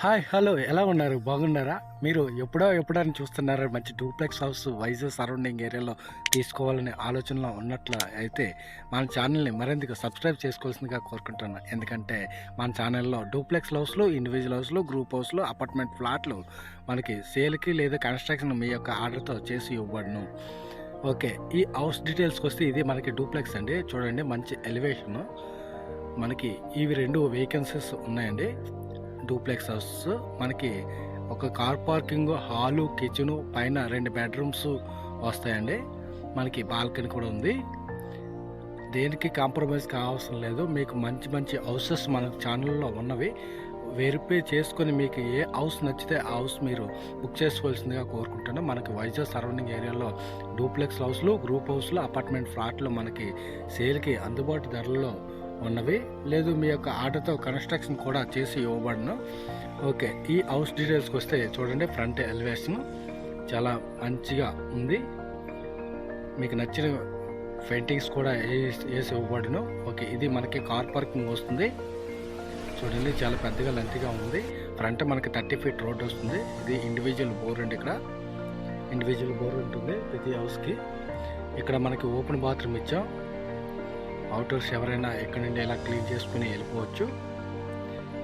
Hi hello ఎలా ఉన్నారు? బాగున్నారా? మీరు ఎప్పుడో ఎప్పుడని చూస్తున్నారా మంచి డూప్లెక్స్ హౌస్ వైజాగ్ సరౌండింగ్ ఏరియాలో తీసుకోవాలనే ఆలోచనలో ఉన్నట్లు అయితే మన ఛానల్ని మరింతగా సబ్స్క్రైబ్ చేసుకోవాల్సిందిగా కోరుకుంటున్నాను. ఎందుకంటే మన ఛానల్లో డూప్లెక్స్ హౌస్లు ఇండివిజువల్ హౌస్లు గ్రూప్ హౌస్లు అపార్ట్మెంట్ ఫ్లాట్లు మనకి సేల్కి లేదా కన్స్ట్రక్షన్ మీ యొక్క ఆర్డర్తో చేసి ఇవ్వబడును. ఓకే ఈ హౌస్ డీటెయిల్స్కి వస్తే ఇది మనకి డూప్లెక్స్ అండి. చూడండి మంచి ఎలివేషను మనకి ఇవి రెండు వేకెన్సీస్ ఉన్నాయండి. డూప్లెక్స్ హౌస్ మనకి ఒక కార్ పార్కింగ్ హాలు కిచెను పైన రెండు బెడ్రూమ్స్ వస్తాయండి. మనకి బాల్కనీ కూడా ఉంది. దేనికి కాంప్రమైజ్ కావాల్సిన లేదు. మీకు మంచి మంచి హౌసెస్ మన ఛానల్లో ఉన్నవి. వెరిఫై చేసుకొని మీకు ఏ హౌస్ నచ్చితే ఆ హౌస్ మీరు బుక్ చేసుకోవాల్సిందిగా కోరుకుంటున్నాం. మనకి వైజాగ్ సరౌండింగ్ ఏరియాలో డూప్లెక్స్ హౌస్లు గ్రూప్ హౌస్లు అపార్ట్మెంట్ ఫ్లాట్లు మనకి సేల్కి అందుబాటు ధరల్లో ఉన్నవి. లేదు మీ యొక్క ఆటతో కన్స్ట్రక్షన్ కూడా చేసి ఇవ్వబడను. ఓకే ఈ హౌస్ డీటెయిల్స్కి వస్తే చూడండి ఫ్రంట్ ఎలివేషన్ చాలా మంచిగా ఉంది. మీకు నచ్చిన పెయింటింగ్స్ కూడా వేసి ఇవ్వబడను ఇవ్వబడును. ఓకే ఇది మనకి కార్ పార్కింగ్ వస్తుంది. చూడండి చాలా పెద్దగా లెంత్గా ఉంది. ఫ్రంట్ మనకి థర్టీ ఫీట్ రోడ్ వస్తుంది. ఇది ఇండివిజువల్ బోర్ అండి ఇక్కడ. ఇండివిజువల్ బోర్ ఉంటుంది ప్రతి హౌస్కి. ఇక్కడ మనకి ఓపెన్ బాత్రూమ్ ఇచ్చాం. అవుటర్స్ ఎవరైనా ఎక్కడి నుండి ఎలా క్లీన్ చేసుకుని వెళ్ళిపోవచ్చు.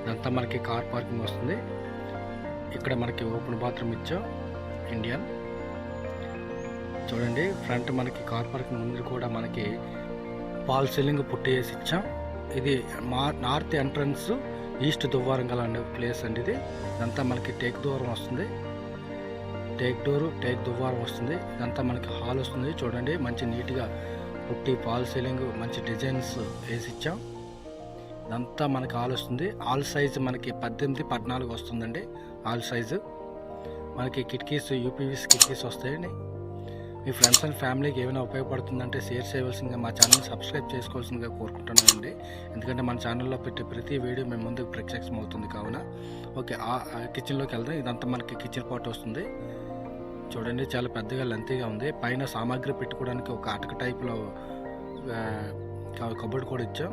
ఇదంతా మనకి కార్ పార్కింగ్ వస్తుంది. ఇక్కడ మనకి ఓపెన్ బాత్రూమ్ ఇచ్చాం ఇండియన్. చూడండి ఫ్రంట్ మనకి కార్ పార్కింగ్ ముందు కూడా మనకి పాల్ సీలింగ్ పుట్టి వేసి ఇచ్చాం. ఇది మా నార్త్ ఎంట్రన్స్ ఈస్ట్ దువ్వారం గల ప్లేస్ అండి ఇది. ఇదంతా మనకి టేక్ దూరం వస్తుంది. టేక్ డోరు టేక్ దువ్వారం వస్తుంది. ఇదంతా మనకి హాల్ వస్తుంది. చూడండి మంచి నీట్గా పుట్టి ఫాల్ సీలింగ్ మంచి డిజైన్స్ వేసి ఇచ్చాం. ఇదంతా మనకి ఆల్ వస్తుంది. ఆల్ సైజ్ మనకి పద్దెనిమిది పద్నాలుగు వస్తుందండి. All size. మనకి కిటికీస్ యూపీవీస్ కిటికీస్ వస్తాయండి. మీ ఫ్రెండ్స్ అండ్ ఫ్యామిలీకి ఏమైనా ఉపయోగపడుతుందంటే షేర్ చేయవలసిందిగా మా ఛానల్ సబ్స్క్రైబ్ చేసుకోవాల్సిందిగా కోరుకుంటున్నానండి. ఎందుకంటే మన ఛానల్లో పెట్టే ప్రతి వీడియో మేము ముందుకు ప్రత్యక్షం అవుతుంది కావున. ఓకే ఆ కిచెన్లోకి వెళ్దాం. ఇదంతా మనకి కిచెన్ పాట్ వస్తుంది. చూడండి చాలా పెద్దగా లెంతీగా ఉంది. పైన సామాగ్రి పెట్టుకోవడానికి ఒక అటక టైప్లో కబోర్డ్ కూడా ఇచ్చాం.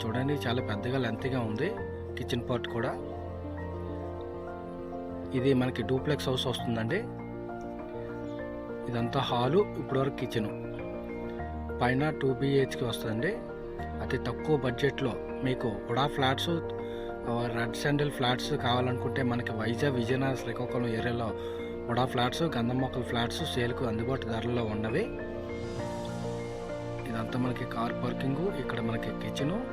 చూడండి చాలా పెద్దగా లెంతీగా ఉంది. కిచెన్ పార్ట్ కూడా. ఇది మనకి డూప్లెక్స్ హౌస్ వస్తుందండి. ఇదంతా హాలు ఇప్పటివరకు కిచెను పైన టూ బిహెచ్కి వస్తుందండి. అతి తక్కువ బడ్జెట్లో మీకు కూడా ఫ్లాట్స్ రెడ్ శాండిల్ ఫ్లాట్స్ కావాలనుకుంటే మనకి వైజాగ్ విజయనగరం శ్రీకాకుళం ఏరియాలో వడా ఫ్లాట్స్ గంధం మొక్కల ఫ్లాట్స్ సేల్కు అందుబాటు ధరల్లో ఉన్నవి. ఇదంతా మనకి కార్ పార్కింగ్ ఇక్కడ మనకి కిచెను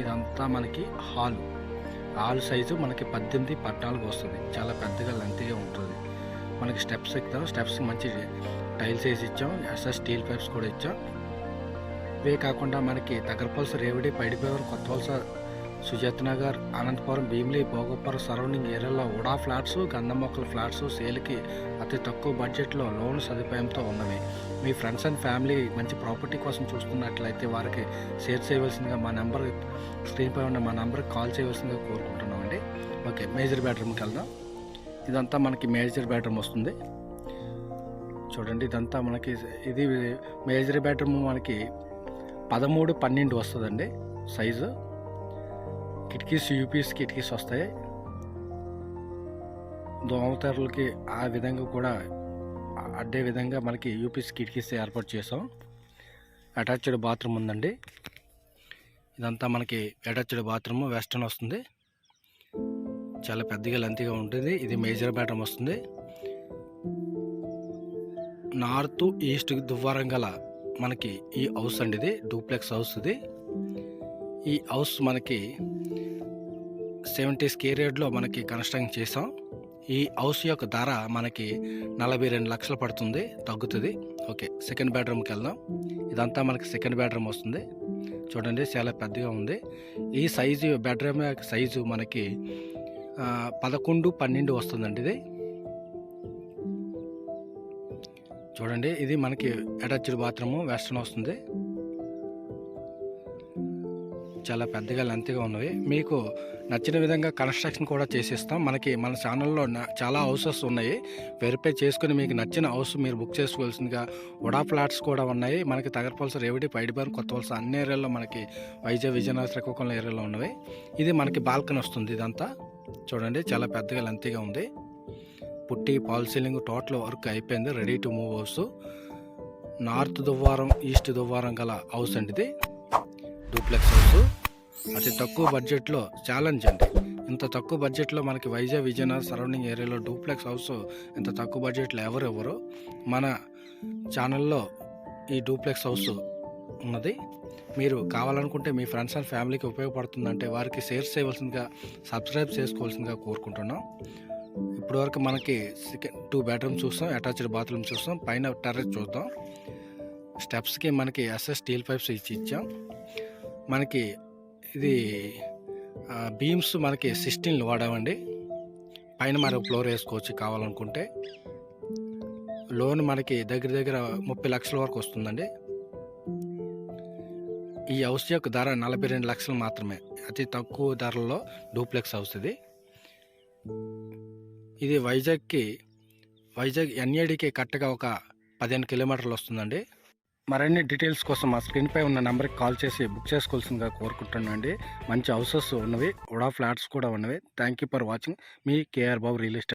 ఇదంతా మనకి హాల్. హాల్ సైజు మనకి పద్దెనిమిది పద్నాలుగు వస్తుంది. చాలా పెద్దగా లెంత్గా ఉంటుంది. మనకి స్టెప్స్ ఎక్కుతాం. స్టెప్స్ మంచి టైల్స్ వేసి ఇచ్చాం. ఎస్ఎస్ స్టీల్ పైప్స్ కూడా ఇచ్చాం. ఇవే కాకుండా మనకి తగరపల్స రేవడి పైడిపేవరం కొత్త వలస సుజాత నగర్ అనంతపురం భీమిలి భోగపురం సరౌండింగ్ ఏరియాలో ఉడా ఫ్లాట్స్ గంధం మొక్కల ఫ్లాట్స్ సేల్కి అతి తక్కువ బడ్జెట్లో లోన్ సదుపాయంతో ఉన్నవి. మీ ఫ్రెండ్స్ అండ్ ఫ్యామిలీ మంచి ప్రాపర్టీ కోసం చూస్తున్నట్లయితే వారికి షేర్ చేయవలసిందిగా మా నెంబర్ స్క్రీన్పై ఉన్న మా నెంబర్కి కాల్ చేయవలసిందిగా కోరుకుంటున్నామండి. ఓకే మేజర్ బెడ్రూమ్కి వెళ్దాం. ఇదంతా మనకి మేజర్ బెడ్రూమ్ వస్తుంది. చూడండి ఇదంతా మనకి ఇది మేజర్ బెడ్రూమ్ మనకి పదమూడు పన్నెండు వస్తుందండి సైజు. కిటికీస్ యూపీఎస్ కిటికీస్ వస్తాయి. దోమతెరలకి ఆ విధంగా కూడా అడ్డే విధంగా మనకి యూపీఎస్ కిటికీస్ ఏర్పాటు చేసాం. అటాచ్డ్ బాత్రూమ్ ఉందండి. ఇదంతా మనకి అటాచ్డ్ బాత్రూమ్ వెస్టర్న్ వస్తుంది. చాలా పెద్దగా లెంతీగా ఉంటుంది. ఇది మేజర్ బెడ్రూమ్ వస్తుంది. నార్త్ ఈస్ట్ దువ్వారం గల మనకి ఈ హౌస్ అండి ఇది. డూప్లెక్స్ హౌస్ ఇది. ఈ హౌస్ మనకి సెవెంటీ కేరియడ్లో మనకి కన్స్ట్రక్ట్ చేసాం ఈ హౌస్ యొక్క ధర మనకి నలభై రెండు లక్షలు పడుతుంది తగ్గుతుంది. ఓకే సెకండ్ బెడ్రూమ్కి వెళ్దాం. ఇదంతా మనకి సెకండ్ బెడ్రూమ్ వస్తుంది. చూడండి చాలా పెద్దగా ఉంది. ఈ సైజు బెడ్రూమ్ యొక్క సైజు మనకి పదకొండు పన్నెండు వస్తుందండి ఇది. చూడండి ఇది మనకి అటాచ్డ్ బాత్రూమ్ వెస్ట్రన్ వస్తుంది. చాలా పెద్దగా లెంత్గా ఉన్నవి. మీకు నచ్చిన విధంగా కన్స్ట్రక్షన్ కూడా చేసిస్తాం. మనకి మన ఛానల్లో చాలా హౌసెస్ ఉన్నాయి. వెరిఫై చేసుకుని మీకు నచ్చిన హౌస్ మీరు బుక్ చేసుకోవాల్సిందిగా వడా ఫ్లాట్స్ కూడా ఉన్నాయి. మనకి తగరపల్స రేవడి పైడిబార్ కొత్త వలస అన్ని ఏరియాల్లో మనకి వైజాగ్ విజయనగరం శ్రీకాకుళం ఏరియాలో ఉన్నవి. ఇది మనకి బాల్కనీ వస్తుంది ఇదంతా. చూడండి చాలా పెద్దగా లెంత్గా ఉంది. Putty fall ceiling total work అయిపోయింది. Ready to move house north దువ్వారం east దువ్వారం గల హౌస్ అండి ఇది. Duplex house. అతి తక్కువ బడ్జెట్లో ఛాలెంజ్ అండి. ఇంత తక్కువ బడ్జెట్లో మనకి వైజాగ్ విజయనగర్ సరౌండింగ్ ఏరియాలో డూప్లెక్స్ హౌస్ ఇంత తక్కువ బడ్జెట్లో ఎవరు ఎవరు మన ఛానల్లో ఈ డూప్లెక్స్ హౌస్ ఉన్నది. మీరు కావాలనుకుంటే మీ ఫ్రెండ్స్ అండ్ ఫ్యామిలీకి ఉపయోగపడుతుందంటే వారికి షేర్ చేయవలసిందిగా సబ్స్క్రైబ్ చేసుకోవాల్సిందిగా కోరుకుంటున్నాం. ఇప్పటివరకు మనకి సెకండ్ టూ బెడ్రూమ్ చూస్తాం అటాచ్డ్ బాత్రూమ్ చూస్తాం పైన టెర్రస్ చూద్దాం. స్టెప్స్కి మనకి ఎస్ఎస్ స్టీల్ పైప్స్ ఇచ్చి ఇచ్చాం. మనకి ఇది బీమ్స్ మనకి సిక్స్టీన్లు వాడామండి పైన మరి ఫ్లోర్ వేసుకోవచ్చు కావాలనుకుంటే. లోన్ మనకి దగ్గర దగ్గర ముప్పై లక్షల వరకు వస్తుందండి. ఈ హౌస్ యొక్క ధర నలభై రెండు లక్షలు మాత్రమే. అతి తక్కువ ధరలో డూప్లెక్స్ హౌస్ ఇది. ఇది వైజాగ్కి వైజాగ్ ఎన్ఏడికి కట్టగా ఒక పదిహేను కిలోమీటర్లు వస్తుందండి. మరిన్ని డీటెయిల్స్ కోసం మా స్క్రీన్పై ఉన్న నెంబర్కి కాల్ చేసి బుక్ చేసుకోవాల్సిందిగా కోరుకుంటున్నాండి మంచి హౌసెస్ ఉన్నవి ఉడా ఫ్లాట్స్ కూడా ఉన్నవి. థ్యాంక్ యూ ఫర్ వాచింగ్ మీ కేఆర్ బాబు రియల్ ఎస్టేట్